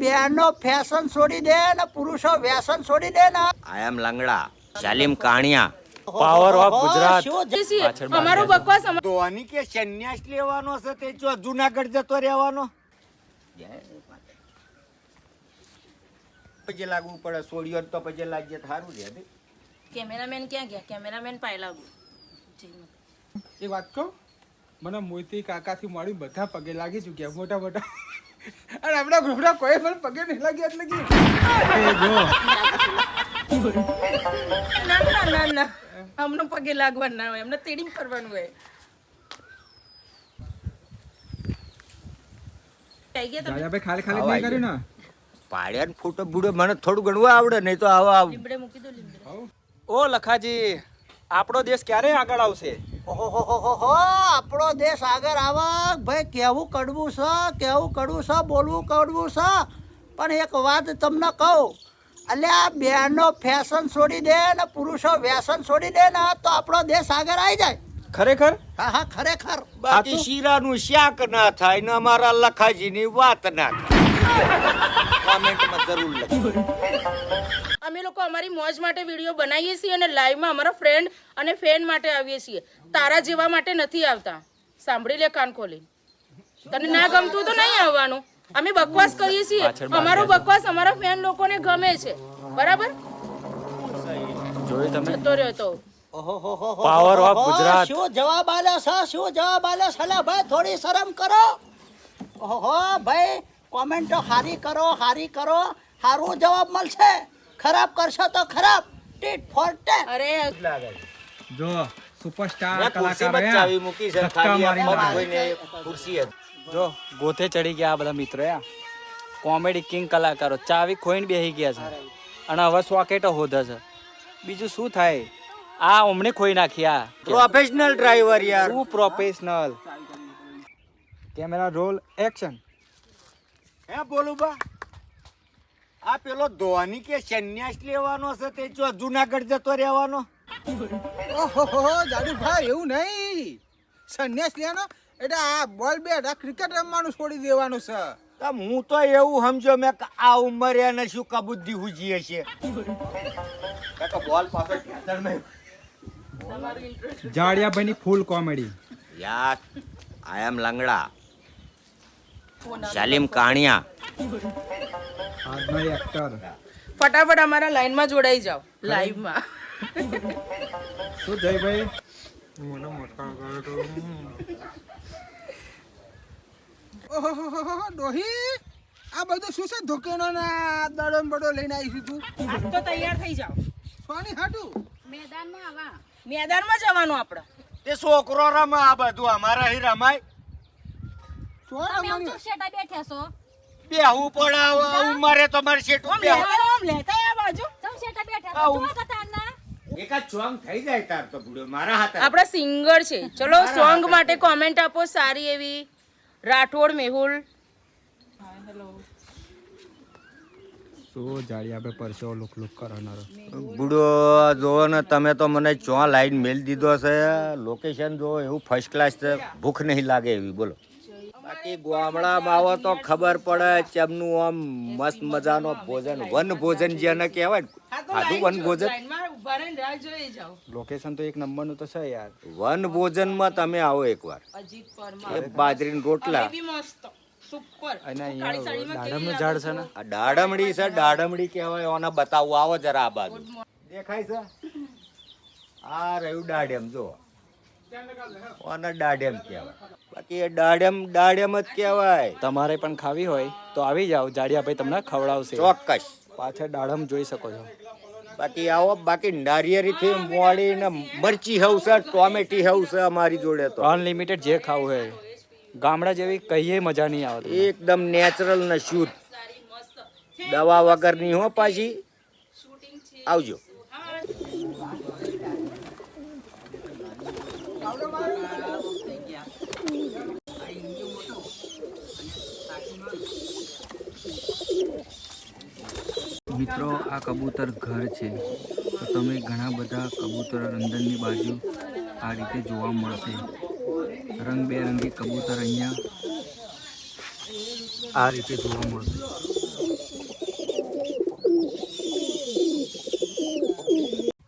બહેનો ફેશન છોડી દે ને પુરુષો વ્યસન છોડી દે ને. I am Langda Salim Kaniya power of Gujarat અમારો બકવાસ ધોની કે સંન્યાસ લેવાનો છે તે જો જુનાગઢ જતો રહેવાનો? પછી લાગવું પડે સોડિયો તો પછી લાગજે સારું રહે કેમેરામેન ક્યાં ગયા? કેમેરામેન પાય લાગુ. એ વાત કહું? મને મોતી કાકાથી મળી બધા પગે લાગી ચૂક્યા મોટા મોટા અને આપણા ઘોડા કોઈ પણ પગે નહીં લાગ્યા એટલે કે ના ના ના ના. અમને પગે લાગવા ના હોય એમને તેડીમ કરવાનું હોય. દાદાભાઈ ખાલી ખાલી નહીં કર્યું ને. પાડ્યા ને ફોટો બુડો મને થોડું ઘણું આવડે નહીં તો આવા. લીમડે મૂકી દો લીમડે. ઓ લખાજી આપણો દેશ ક્યારે આગળ આવશે? ઓહોહોહોહો, આપણો દેશ આગળ આવે. ભાઈ કેવું કડવું છે? કેવું કડવું છે? બોલવું કડવું છે? પણ એક વાત તમને કહું. એટલે આ બહેનો ફેશન છોડી દે ને પુરુષો વ્યસન છોડી દે ને તો આપણો દેશ આગળ આવી જાય. ખરેખર? હા હા ખરેખર. બાકી શીરાનું શાક ના થાય ને અમારા લખાજીની વાત ના થાય. કોમેન્ટમાં જરૂર લખજો. અમે લોકો અમારી મોજ માટે વીડિયો બનાવીએ છીએ અને લાઈવમાં અમારા ફ્રેન્ડ અને ફેન માટે આવીએ છીએ. તારા જેવા માટે નથી આવતા. સાંભળી લે કાન ખોલી. તને ના ગમતું તો નહીં આવવાનું. અમે બકવાસ કરીએ છીએ. અમારો બકવાસ અમારા ફેન લોકોને ગમે છે. બરાબર? તમે? જતો રહ્યો તો. Power of Gujarat. શું જવાબ આલે છે? શું જવાબ આલે છે? અલા ભાઈ થોડી શરમ કરો. ઓહો ભાઈ કોમેન્ટો હારી કરો હારી કરો. હારું જવાબ મળશે. ખરાબ કરશો તો ખરાબ. ટીટ ફોર ટેટ અરે જો સુપરસ્ટાર કલાકારમાં ચાવી મૂકી છે ખાલી ધોઈને ખુરશી જ. જો ગોથે ચડી ગયા આ બધા મિત્રો આ કોમેડી કિંગ કલાકારો. ચાવી ખોઈને બેહી ગયા છે. અને હવે સોકેટો હોધે છે. બીજું શું થાય? આ હમણે ખોઈ નાખ્યા પ્રોફેશનલ ડ્રાઈવર યાર. શું પ્રોફેશનલ કેમેરા રોલ એક્શન હે બોલું બા. આ પેલો ધોની કે સંન્યાસ લેવાનો છે તે જો જુનાગઢ જતો રહેવાનો? ઓહો જાદુભાઈ એવું નહીં. સંન્યાસ લેવાનો? એટલે આ બોલ બેટ આ ક્રિકેટ રમવાનું છોડી દેવાનું છે. હું તો એવું સમજો મેં આ ઉંમરે એને શું કબુદ્ધિ હુજી હશે. કાકા બોલ પાછળ જાડિયાભાઈની ફૂલ કોમેડી યાર આઈ એમ લંગડા. શાલીમ કાણિયા. ફટાફટ અમારા લાઈનમાં જોડાઈ જાઓ લાઈવમાં. શું જયભાઈ ઓહો ડોહી આ બધું શું છે ધોકેનો ના દડો બડો લઈને આવીશું તું? તો તૈયાર થઈ જાઓ. સોની હાટું? મેદાનમાં જવાનું આપણે તે છોકરો રમે આ બધું અમારા હી રમાય. તો શેટા બેઠા છો? બેહવું પડે ઉમરે તમારે શેઠું બેહવું લેતા આ બાજુ. તમે શેટા બેઠા. જોવા તો તારના. એકાદ થઈ જાય તાર તો બુડો મારા હાથ. આપણા સિંગર છે. ચલો સોંગ માટે કોમેન્ટ આપો સારી એવી રાઠોડ મેહુલ. બુડો જોવો ને તમે તો મને ચો લાઈન મેલ દીધો છે. લોકેશન જો એવું ફર્સ્ટ ક્લાસ છે. ભૂખ નહીં લાગે એવી બોલો. બાકી ગામડામાં આવો તો ખબર પડે ચેમનું આમ મસ્ત મજાનો ભોજન વન ભોજન જેને કહેવાય ને ખાધું વન ભોજન? લોકેશન તો એક નંબરનું તો છે યાર. વન ભોજનમાં તમે આવો એકવાર. અજીત એ બાજરીના રોટલા. દાડમડી છે દાડમડી કહેવાય ઓને બતાવવું આવો જરા આ બાજુ. દેખાય છે? આ રહ્યું દાડેમ જો ઓને દાડેમ કહેવાય. બાકી એ દાડેમ દાડેમ જ કહેવાય. તમારે પણ ખાવી હોય તો આવી જાઓ. જાડિયાભાઈ તમને ખવડાવશે. ચોક્કસ. પાછળ દાડમ જોઈ શકો છો. બાકી આવો બાકી નારિયેરીથી મોડી ને મરચી હવ છે ટોમેટી હવ છે અમારી જોડે તો. અનલિમિટેડ જે ખાવું હોય. ગામડા જેવી કહીએ મજા નહીં આવતી એકદમ નેચરલ ને શુદ્ધ. દવા વગરની હો પાછી. આવજો. મિત્રો, આ કબૂતર ઘર છે. તો તમે ઘણા બધા કબૂતર અંદરની બાજુ આ રીતે જોવા મળશે. રંગબેરંગી કબૂતર અહીંયા આ રીતે જોવા મળશે.